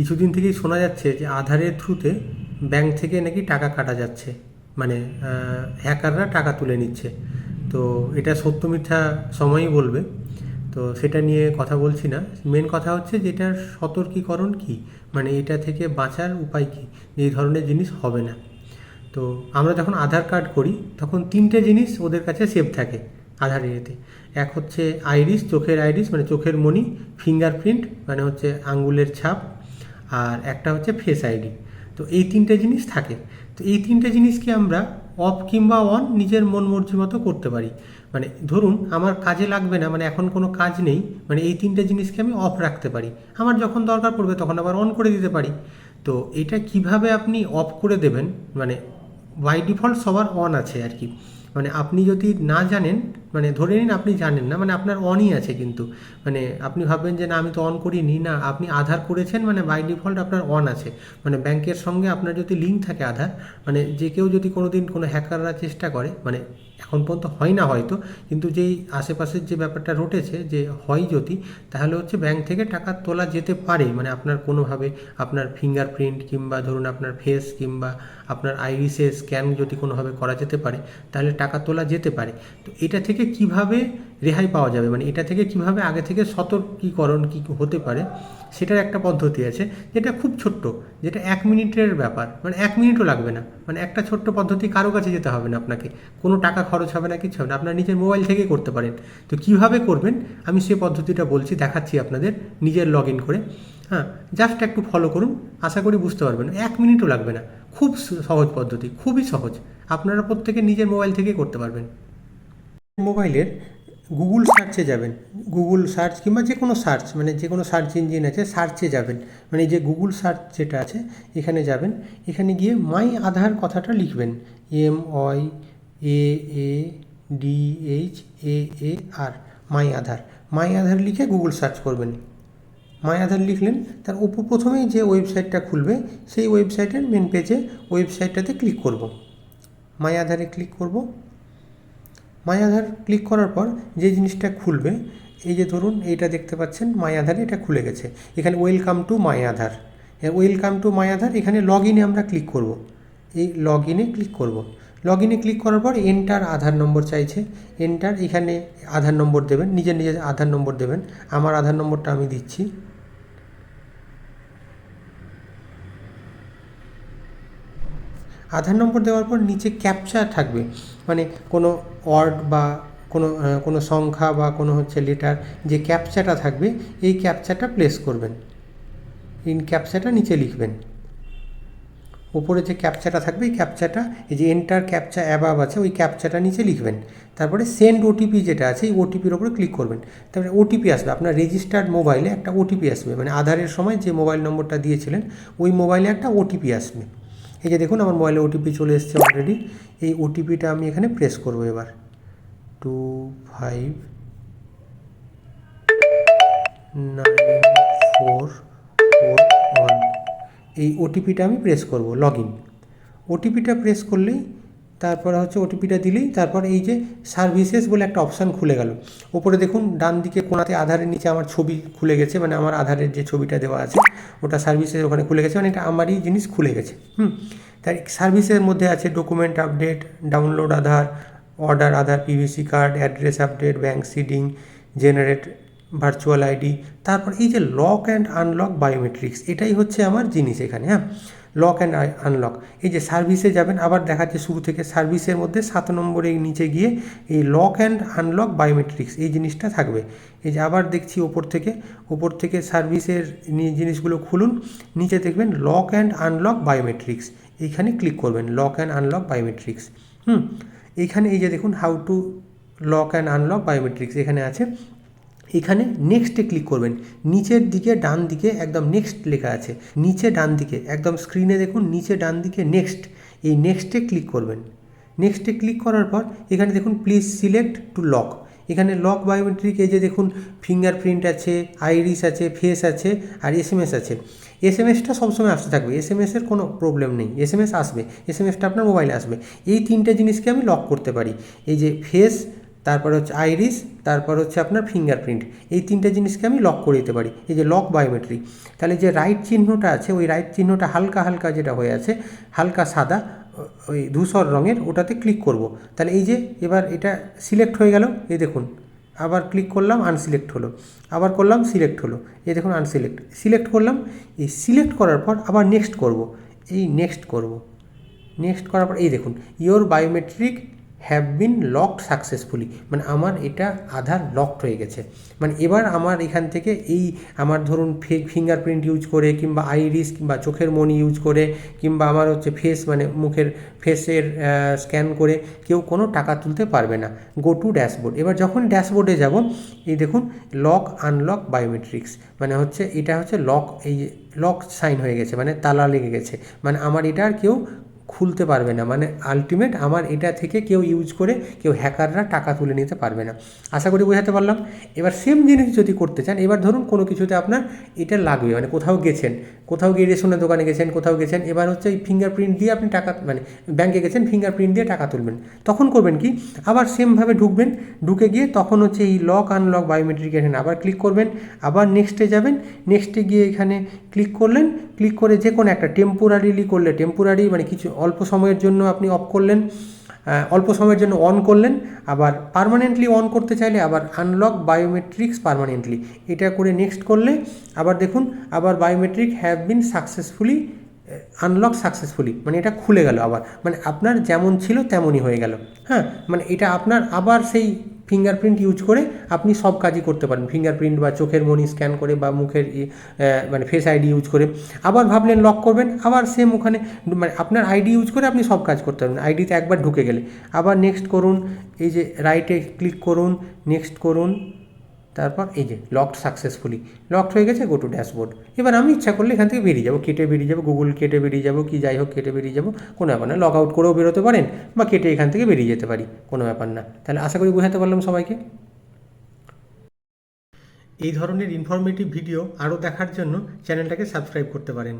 কিছুদিন থেকেই শোনা যাচ্ছে যে আধারের থ্রুতে ব্যাংক থেকে নাকি টাকা কাটা যাচ্ছে। মানে হ্যাকাররা টাকা তুলে নিচ্ছে। তো এটা সত্য মিথ্যা সময়ই বলবে। তো সেটা নিয়ে কথা বলছি না। মেন কথা হচ্ছে যে এটার সতর্কীকরণ কি? মানে এটা থেকে বাঁচার উপায় কি? যে এই ধরনের জিনিস হবে না। তো আমরা যখন আধার কার্ড করি, তখন তিনটে জিনিস ওদের কাছে সেভ থাকে আধার ইয়েতে। এক হচ্ছে আইরিস চোখের আইরিস মানে চোখের মণি ফিঙ্গারপ্রিন্ট মানে হচ্ছে আঙ্গুলের ছাপ আর একটা হচ্ছে ফেস আইডি তো এই তিনটে জিনিস থাকে। তো এই তিনটে জিনিসকে আমরা অফ কিংবা অন নিজের মন মর্জি মতো করতে পারি। মানে ধরুন, আমার কাজে লাগবে না মানে এখন কোনো কাজ নেই মানে এই তিনটে জিনিসকে আমি অফ রাখতে পারি। আমার যখন দরকার পড়বে, তখন আবার অন করে দিতে পারি। তো এটা কীভাবে আপনি অফ করে দেবেন মানে বাই ডিফল্ট সবার অন আছে আর কি। মানে আপনি যদি না জানেন মানে ধরে নিন আপনি জানেন না মানে আপনার অনই আছে কিন্তু। মানে আপনি ভাববেন যে না, আমি তো অন করিনি, না, আপনি আধার করেছেন মানে বাই ডিফল্ট আপনার অন আছে। মানে ব্যাংকের সঙ্গে আপনার যদি লিঙ্ক থাকে আধার মানে যে কেউ যদি কোনো দিন কোনো হ্যাকাররা চেষ্টা করে মানে এখন পর্যন্ত হয় না হয়তো, কিন্তু যেই আশেপাশের যে ব্যাপারটা রটেছে যে হয় যদি, তাহলে হচ্ছে ব্যাংক থেকে টাকা তোলা যেতে পারে। মানে আপনার কোনোভাবে আপনার ফিঙ্গারপ্রিন্ট কিংবা ধরুন আপনার ফেস কিংবা আপনার আইরিসে স্ক্যান যদি কোনোভাবে করা যেতে পারে, তাহলে টাকা তোলা যেতে পারে। তো এটা থেকে কীভাবে রেহাই পাওয়া যাবে? মানে এটা থেকে কীভাবে আগে থেকে সতর্কীকরণ কী হতে পারে? সেটার একটা পদ্ধতি আছে, যেটা খুব ছোট্ট, যেটা এক মিনিটের ব্যাপার। মানে এক মিনিটও লাগবে না। মানে একটা ছোট্ট পদ্ধতি কারও কাছে যেতে হবে না আপনাকে। কোনো টাকা খরচ হবে না, কিছু হবে না। আপনার নিজের মোবাইল থেকেই করতে পারেন। তো কীভাবে করবেন? আমি সে পদ্ধতিটা বলছি, দেখাচ্ছি আপনাদের, নিজের লগ ইন করে। হ্যাঁ জাস্ট একটু ফলো করুন। আশা করি বুঝতে পারবেন। এক মিনিটও লাগবে না। খুব সহজ পদ্ধতি, খুবই সহজ। আপনারা প্রত্যেকে নিজের মোবাইল থেকেই করতে পারবেন। মোবাইলের গুগল সার্চে যাবেন। গুগল সার্চ কিংবা যে কোনো সার্চ মানে যে কোনো সার্চ ইঞ্জিন আছে, সার্চে যাবেন। মানে যে গুগল সার্চ যেটা আছে, এখানে যাবেন। এখানে গিয়ে মাই আধার কথাটা লিখবেন। M Y A A D H A A R my Aadhaar my Aadhaar লিখে গুগল সার্চ করবেন। মাই আধার লিখলেন, তার উপর প্রথমেই যে ওয়েবসাইটটা খুলবে, সেই ওয়েবসাইটের মেন পেজে ওয়েবসাইটটাতে ক্লিক করব। মাই আধারে ক্লিক করব। মাই আধার ক্লিক করার পর যে জিনিসটা খুলবে, এই যে ধরুন এইটা দেখতে পাচ্ছেন মাই আধারে এটা খুলে গেছে। এখানে welcome to my Aadhaar welcome to my Aadhaar এখানে লগ ইনে আমরা ক্লিক করব। এই লগ ইনে ক্লিক করব। লগ ইনে ক্লিক করার পর এন্টার আধার নম্বর চাইছে। এন্টার এখানে আধার নম্বর দেবেন, নিজের নিজের আধার নম্বর দেবেন। আমার আধার নম্বরটা আমি দিচ্ছি। আধার নম্বর দেওয়ার পর নিচে ক্যাপচা থাকবে। মানে কোনো ওয়ার্ড বা কোনো কোনো সংখ্যা বা কোনো হচ্ছে লেটার যে ক্যাপচাটা থাকবে, এই ক্যাপচাটা প্লেস করবেন। ইন ক্যাপচাটা নিচে লিখবেন। ওপরে যে ক্যাপচাটা থাকবে, এই ক্যাপচাটা এই যে এন্টার ক্যাপচা অ্যাবাব আছে, ওই ক্যাপচাটা নিচে লিখবেন। তারপরে সেন্ড ওটিপি যেটা আছে, এই ওটিপির ওপরে ক্লিক করবেন। তারপরে ওটিপি আসবে, আপনার রেজিস্টার্ড মোবাইলে একটা ওটিপি আসবে। মানে আধারের সময় যে মোবাইল নম্বরটা দিয়েছিলেন, ওই মোবাইলে একটা ওটিপি আসবে। এই যে দেখুন, আমার মোবাইলে ওটিপি চলে এসেছে অলরেডি এই ওটিপিটা আমি এখানে প্রেস করব এবার। Two five nine four four এই ওটিপিটা আমি প্রেস করব লগ ইন ওটিপিটা প্রেস করলেই তারপরে হচ্ছে ওটিপিটা দিলেই তারপর এই যে সার্ভিসেস বলে একটা অপশান খুলে গেল। ওপরে দেখুন, ডান দিকে কোনাতে আধারের নিচে আমার ছবি খুলে গেছে মানে আমার আধারের যে ছবিটা দেওয়া আছে, ওটা সার্ভিসের ওখানে খুলে গেছে মানে এটা আমারই জিনিস খুলে গেছে, হুম? তার সার্ভিসের মধ্যে আছে document update download Aadhaar order Aadhaar PVC card address update bank seeding generate virtual ID তারপর এই যে লক অ্যান্ড আনলক বায়োমেট্রিক্স এটাই হচ্ছে আমার জিনিস এখানে হ্যাঁ? লক অ্যান্ড আনলক এই যে সার্ভিসে যাবেন, আবার দেখাচ্ছে শুরু থেকে সার্ভিসের মধ্যে সাত নম্বরে নিচে গিয়ে এই লক অ্যান্ড আনলক বায়োমেট্রিক্স এই জিনিসটা থাকবে। এই যে আবার দেখছি ওপর থেকে ওপর থেকে সার্ভিসের জিনিসগুলো খুলুন, নিচে দেখবেন লক অ্যান্ড আনলক বায়োমেট্রিক্স এইখানে ক্লিক করবেন লক অ্যান্ড আনলক বায়োমেট্রিক্স হুম? এইখানে এই যে দেখুন how to lock and unlock biometrics এখানে আছে এখানে নেক্সটে ক্লিক করবেন। নিচের দিকে ডান দিকে একদম নেক্সট লেখা আছে। নিচে ডান দিকে, একদম স্ক্রিনে দেখুন, নিচে ডান দিকে নেক্সট এই নেক্সটে ক্লিক করবেন। নেক্সটে ক্লিক করার পর এখানে দেখুন প্লিজ সিলেক্ট টু লক এখানে লক বায়োমেট্রিক এই যে দেখুন ফিঙ্গারপ্রিন্ট আছে আইরিস আছে ফেস আছে, আর এস এম এস আছে। এস এম এসটা সবসময় আসতে থাকবে। এস এম এসের কোনো প্রবলেম নেই। এস এম এস আসবে। এস এম এসটা আপনার মোবাইলে আসবে। এই তিনটে জিনিসকে আমি লক করতে পারি। এই যে ফেস তারপর হচ্ছে আইরিস, তারপর হচ্ছে আপনার ফিঙ্গারপ্রিন্ট এই তিনটে জিনিসকে আমি লক করে দিতে পারি। এই যে লক বায়োমেট্রিক তাহলে যে রাইট চিহ্নটা আছে, ওই রাইট চিহ্নটা হালকা হালকা যেটা হয়ে আছে, হালকা সাদা ওই ধূসর রঙের, ওটাতে ক্লিক করব। তাহলে এই যে এবার এটা সিলেক্ট হয়ে গেল, এই দেখুন। আবার ক্লিক করলাম আনসিলেক্ট হলো। আবার করলাম সিলেক্ট হলো। এই দেখুন আনসিলেক্ট সিলেক্ট করলাম, এই সিলেক্ট করার পর আবার নেক্সট করব। এই নেক্সট করব। নেক্সট করার পর, এই দেখুন your biometric have been locked successfully মানে আমার এটা আধার লকড হয়ে গেছে। মানে এবার আমার এখান থেকে এই আমার ধরুন ফেক ফিঙ্গারপ্রিন্ট ইউজ করে, কিংবা আইরিস কিংবা চোখের মনি ইউজ করে, কিংবা আমার হচ্ছে ফেস মানে মুখের ফেসের স্ক্যান করে কেউ কোনো টাকা তুলতে পারবে না। গো টু ড্যাশবোর্ড এবার যখন ড্যাশবোর্ডে যাব, এই দেখুন লক আনলক বায়োমেট্রিক্স মানে হচ্ছে, এটা হচ্ছে লক এই লক সাইন হয়ে গেছে। মানে তালা লেগে গেছে। মানে আমার এটা আর কেউ খুলতে পারবে না। মানে আলটিমেট আমার এটা থেকে কেউ ইউজ করে কেউ হ্যাকাররা টাকা তুলে নিতে পারবে না। আশা করি বোঝাতে পারলাম। এবার সেম জিনিস যদি করতে চান, এবার ধরুন কোনো কিছুতে আপনার এটা লাগবে মানে কোথাও গেছেন, কোথাও গিয়ে রেশনের দোকানে গেছেন, কোথাও গেছেন, এবার হচ্ছে এই ফিঙ্গারপ্রিন্ট দিয়ে আপনি টাকা মানে ব্যাংকে গেছেন ফিঙ্গারপ্রিন্ট দিয়ে টাকা তুলবেন। তখন করবেন কি? আবার সেমভাবে ঢুকবেন, ঢুকে গিয়ে তখন হচ্ছে এই লক আনলক বায়োমেট্রিক এখানে আবার ক্লিক করবেন। আবার নেক্সটে যাবেন নেক্সটে গিয়ে এখানে ক্লিক করলেন। ক্লিক করে যে কোনো একটা টেম্পোরারিলি করলে টেম্পোরারি মানে কিছু অল্প সময়ের জন্য আপনি অফ করলেন অল্প সময়ের জন্য অন করলেন, আবার পারমানেন্টলি অন করতে চাইলে আবার আনলক বায়োমেট্রিক্স পার্মানেন্টলি এটা করে নেক্সট করলে, আবার দেখুন, আবার biometric have been successfully unlock successfully মানে এটা খুলে গেল আবার। মানে আপনার যেমন ছিল তেমনই হয়ে গেল। হ্যাঁ মানে এটা আপনার আবার সেই ফিঙ্গারপ্রিন্ট ইউজ করে আপনি সব কাজই করতে পারেন। ফিঙ্গারপ্রিন্ট বা চোখের মনি স্ক্যান করে বা মুখের মানে ফেস আইডি ইউজ করে। আবার ভাবলেন লক করবেন, আবার সেম ওখানে মানে আপনার আইডি ইউজ করে আপনি সব কাজ করতে পারবেন। আইডিতে একবার ঢুকে গেলে। আবার নেক্সট করুন, এই যে রাইটে ক্লিক করুন নেক্সট করুন তারপর এই যে লকড সাকসেসফুলি লকড হয়ে গেছে গো টু ড্যাশবোর্ড এবার আমি ইচ্ছা করলে এখান থেকে বেরিয়ে যাব, কেটে বেরিয়ে যাব গুগল কেটে বেরিয়ে যাব, কি যাই হোক কেটে বেরিয়ে যাব, কোনো ব্যাপার না লগ আউট করেও বেরোতে পারেন বা কেটে এখান থেকে বেরিয়ে যেতে পারি, কোনো ব্যাপার না। তাহলে আশা করি বোঝাতে পারলাম সবাইকে। এই ধরনের ইনফরমেটিভ ভিডিও আরও দেখার জন্য চ্যানেলটাকে সাবস্ক্রাইব করতে পারেন।